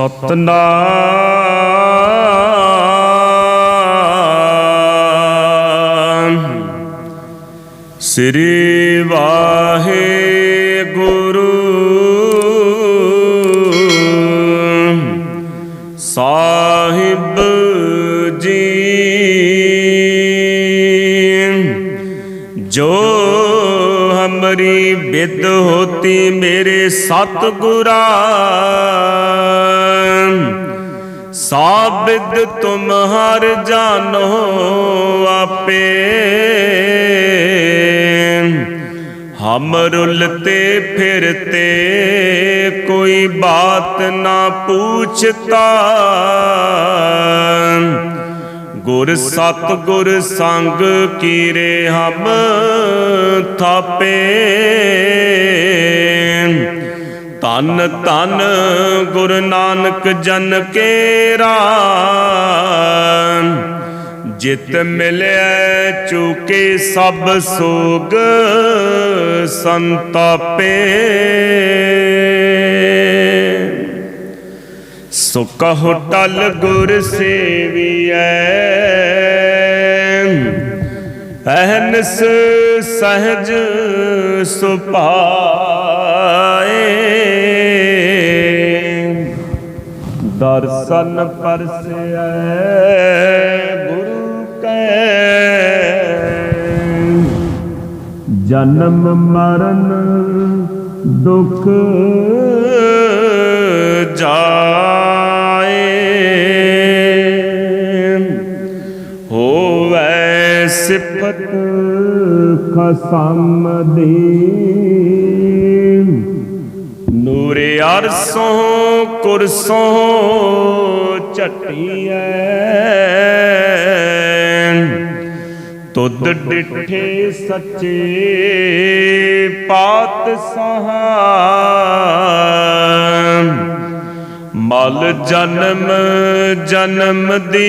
ਸਤਨਾਮ। ਸ੍ਰੀ ਵਾਹਿਗੁਰੂ। ਸਾਹਿਬ ਜੀ। ਜੋ ਹਮਰੀ ਬਿਦ ਹੋਤੀ ਮੇਰੇ ਸਤਿਗੁਰਾਂ ਸਾਬਿਦ ਤੁਮ ਹਰ ਜਾਣੋ ਆਪੇ। ਹਮ ਰੁਲਤੇ ਫਿਰਤੇ ਕੋਈ ਬਾਤ ਨਾ ਪੁੱਛਤਾ। ਗੁਰ ਸਤ ਗੁਰ ਸੰਗ ਕੀਰੇ ਹਮ ਥਾਪੇ। ਤਨ ਤਨ ਗੁਰ ਨਾਨਕ ਜਨ ਕੇਰਾ ਜਿਤ ਮਿਲਿਆ ਚੁਕੇ ਸਭ ਸੋਗ ਸੰਤਾਪੇ। ਸੋ ਕਹੋ ਟਲ ਗੁਰ ਸੇਵੀਐ ਅਹਨਸ ਸਹਜ ਸੁਪਾਏ ਦਰਸ਼ਨ ਪਰਸੈ ਗੁਰੂ ਕੈ। ਜਨਮ ਮਰਨ ਦੁਖ ਜਾਏ। ਸਿਫਤ ਖਸਮ ਦੀ ਨੂਰੇ ਅਰਸੋਂ ਕੁਰਸੋਂ ਝਟੀਐ ਤੁਧ ਡਿਠੇ ਸੱਚੇ ਪਾਤਸ਼ਾਹ ਮਲ ਜਨਮ ਜਨਮ ਦੀ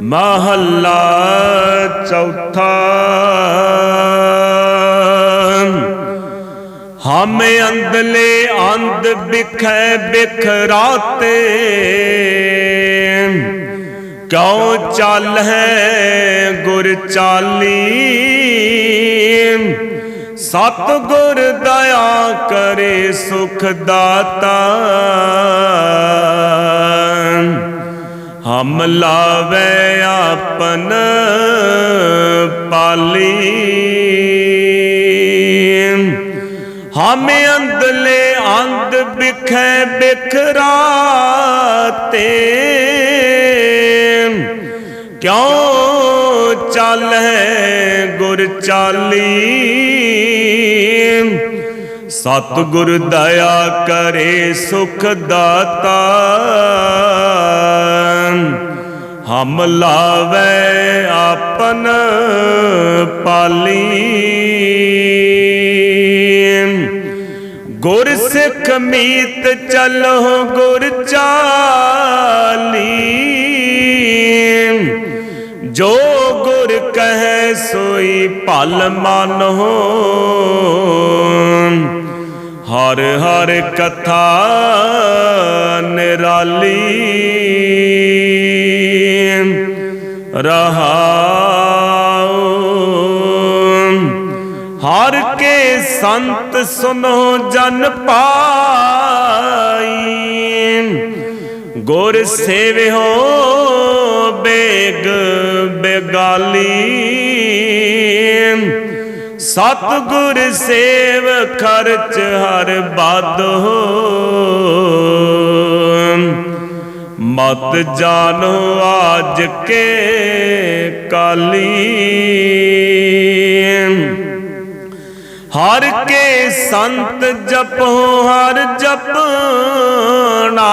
ਮਹੱਲਾ ਚੌਥਾ। ਹਮ ਅੰਦਲੇ ਅੰਦ ਬਿਖੈ ਬਿਖਰਾਤੇ। ਕਿਉ ਚੱਲ ਹੈ ਗੁਰ ਚਾਲੀ? ਸਤ ਗੁਰ ਦਇਆ ਕਰੇ ਸੁਖ ਦਾਤਾ। ਹਮ ਲਾਵੇ ਆਪਨ ਪਾਲੀ। ਹਮ ਅੰਧਲੇ ਅੰਧ ਬਿਖੈ ਬਿਖਰਾਤੇ। ਕਿਉ ਚੱਲ ਹੈ ਗੁਰ ਚਾਲੀ? ਸਤ ਗੁਰ ਦਇਆ ਕਰੇ ਸੁਖ ਦਾਤਾ। ਹਮ ਲਾਵੇ ਆਪਨ ਪਾਲੀ। ਗੁਰ ਸਿੱਖ ਮੀਤ ਚਲੋ ਗੁਰ ਚਾਲੀ। ਜੋ ਗੁਰ ਕਹੈ ਸੋਈ ਭਲ ਮਾਨੋ ਹਰ ਹਰ ਕਥਾ ਨਿਰਾਲੀ ਰਹਾਉ। ਹਰ ਕੇ ਸੰਤ ਸੁਨੋ ਜਨ ਪਾਈ। ਗੁਰ ਸੇਵਿਓ ਬੇਗ ਬੇਗਾਲੀ। ਸਤ ਸੇਵ ਖਰਚ ਹਰ ਬਾਦੋ ਮਤ ਜਾਣੋ ਆਜ ਕੇ ਕਾਲੀ। ਹਰ ਕੇ ਸੰਤ ਜਪੋ, ਹਰ ਜਪਣਾ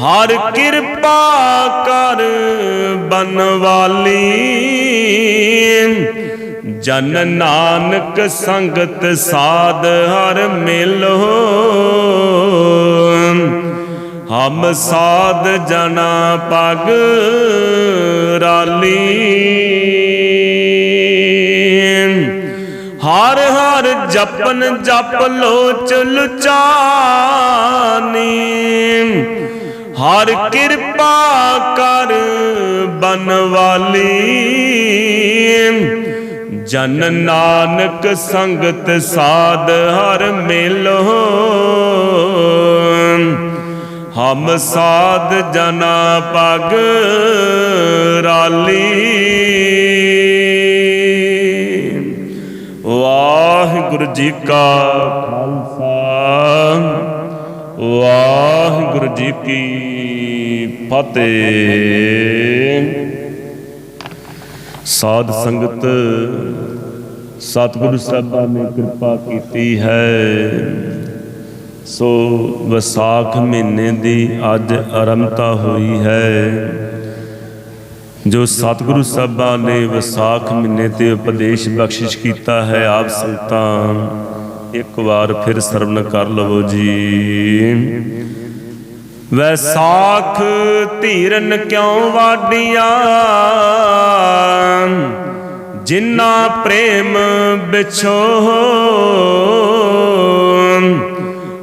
ਹਰ ਕਿਰਪਾ ਕਰ ਬਨਵਾਲੀ ਜਨ ਨਾਨਕ ਸੰਗਤ ਸਾਧ ਹਰ ਮਿਲੋ। ਹਮ ਸਾਧ ਜਨਾ ਪਗ ਰਾਲੀ। ਹਰ ਹਰ ਜਪਨ ਜਪ ਲੋ ਚਲ ਚਾਨੀ ਹਰ ਕਿਰਪਾ ਕਰ ਬਨਵਾਲੀ ਜਨ ਨਾਨਕ ਸੰਗਤ ਸਾਧ ਹਰ ਮਿਲੋ। ਹਮ ਸਾਧ ਜਨਾ ਪਗ ਰਾਲੀ। ਵਾਹਿਗੁਰੂ ਜੀ ਕਾ ਖਾਲਸਾ। ਵਾਹਿਗੁਰੂ ਜੀ ਕੀ ਫਤਿਹ। ਸਾਧ ਸੰਗਤ, ਸਤਿਗੁਰੂ ਸਾਹਿਬਾਂ ਨੇ ਕਿਰਪਾ ਕੀਤੀ ਹੈ। ਸੋ ਵਿਸਾਖ ਮਹੀਨੇ ਦੀ ਅੱਜ ਆਰੰਭਤਾ ਹੋਈ ਹੈ। ਜੋ ਸਤਿਗੁਰੂ ਸਾਹਿਬਾਂ ਨੇ ਵਿਸਾਖ ਮਹੀਨੇ ਤੇ ਉਪਦੇਸ਼ ਬਖਸ਼ਿਸ਼ ਕੀਤਾ ਹੈ, ਆਪ ਸੰਤਾਂ, ਇੱਕ ਵਾਰ ਫਿਰ ਸਰਵਣ ਕਰ ਲਵੋ ਜੀ। ਵੈਸਾਖ ਧੀਰਨ ਕਿਉ ਵਾਡੀਆਂ ਜਿਨ੍ਹਾਂ ਪ੍ਰੇਮ ਵਿਛੋ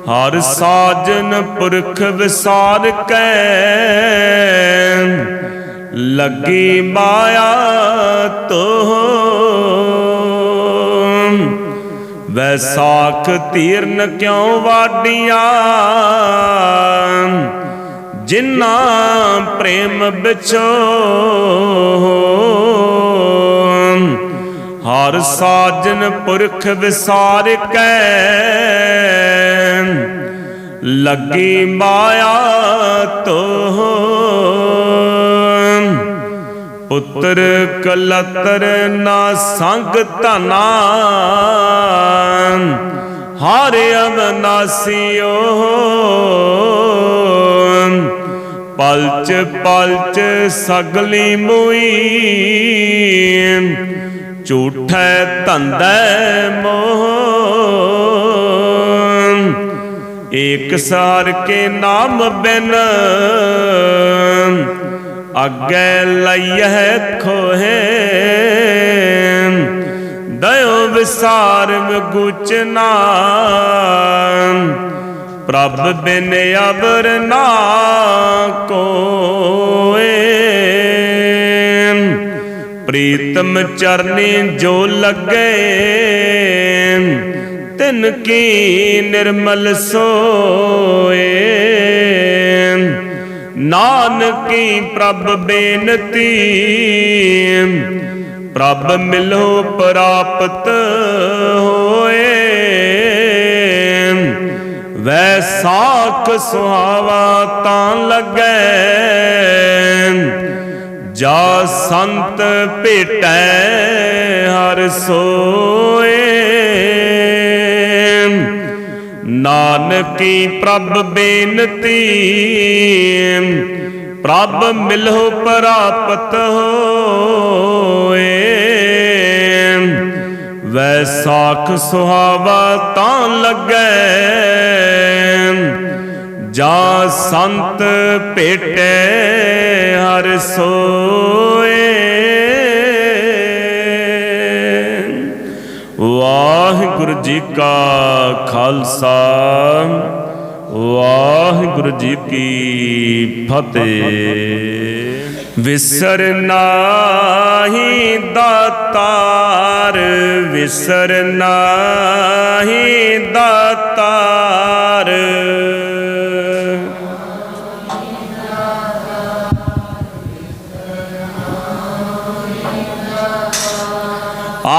ਹਰ ਸਾਜਨ ਪੁਰਖ ਵਿਸਾਰ ਕੈ। ਲੱਗੀ ਮਾਇਆ ਤੋ ਵੈਸਾਖ ਤੀਰਨ ਕਿਉਂ ਵਾਡੀਆਂ? ਜਿਨ੍ਹਾਂ ਪ੍ਰੇਮ ਵਿਚੋ ਹਰ ਸਾਜਨ ਪੁਰਖ ਵਿਸਾਰ ਕੈ ਲੱਗੀ ਮਾਇਆ ਤੋ ਪੁੱਤਰ ਕਲਤਰ ਨਾ ਸੰਗ ਧਨਾ। ਹਰ ਅਵਨਾਸੀਓ ਪਲਚ ਪਲਚ ਸਗਲੀ ਮੋਈ। ਝੂਠੈ ਧੰਦੈ ਮੋਹ। ਏਕ ਸਾਰ ਕੇ ਨਾਮ ਬਿਨ। ਅੱਗੇ ਲਈਐ ਖੋਹੇ ਦਇਓ ਵਿਸਾਰ ਮਗੁਚਨਾ ਪ੍ਰਭ ਬਿਨ ਅਬਰ ਨਾ ਕੋਏ ਪ੍ਰੀਤਮ ਚਰਨੀ ਜੋ ਲੱਗੇ ਤਿਨ ਕੀ ਨਿਰਮਲ ਸੋਏ। ਨਾਨਕੀ ਪ੍ਰਭ ਬੇਨਤੀ। ਪ੍ਰਭ ਮਿਲੋ ਪ੍ਰਾਪਤ ਹੋਏ। ਵੈ ਸਾਖ ਸੁਹਾਵਾ ਤਾਂ ਲੱਗੈ। ਜਾ ਸੰਤ ਭੇਟੈ ਹਰ ਸੋਏ। ਨਾਨਕੀ ਪ੍ਰਭ ਬੇਨਤੀ। ਪ੍ਰਭ ਮਿਲੋ ਪ੍ਰਾਪਤ ਹੋਏ। ਵੈਸਾਖ ਸੁਹਾਵਾ ਤਾਂ ਲੱਗੈ। ਜਾ ਸੰਤ ਭੇਟੇ ਹਰ ਸੋਏ। ਵਾਹਿਗੁਰੂ ਜੀ ਕਾ ਖਾਲਸਾ ਵਾਹਿਗੁਰੂ ਜੀ ਕੀ ਫਤਿਹ। ਵਿਸਰ ਨਾਹੀ ਦਾਤਾਰ ਵਿਸਰ ਨਾਹੀ ਦਾਤਾਰ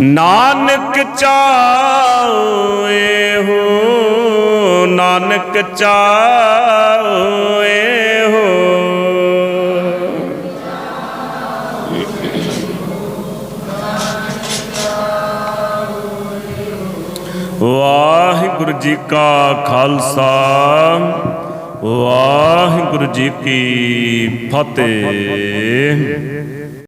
ਨਾਨਕ ਚਾਓ ਇਹੋ ਨਾਨਕ ਚਾਓ ਇਹੋ ਵਾਹਿਗੁਰੂ ਜੀ ਕਾ ਖਾਲਸਾ ਵਾਹਿਗੁਰੂ ਜੀ ਕੀ ਫਤਿਹ।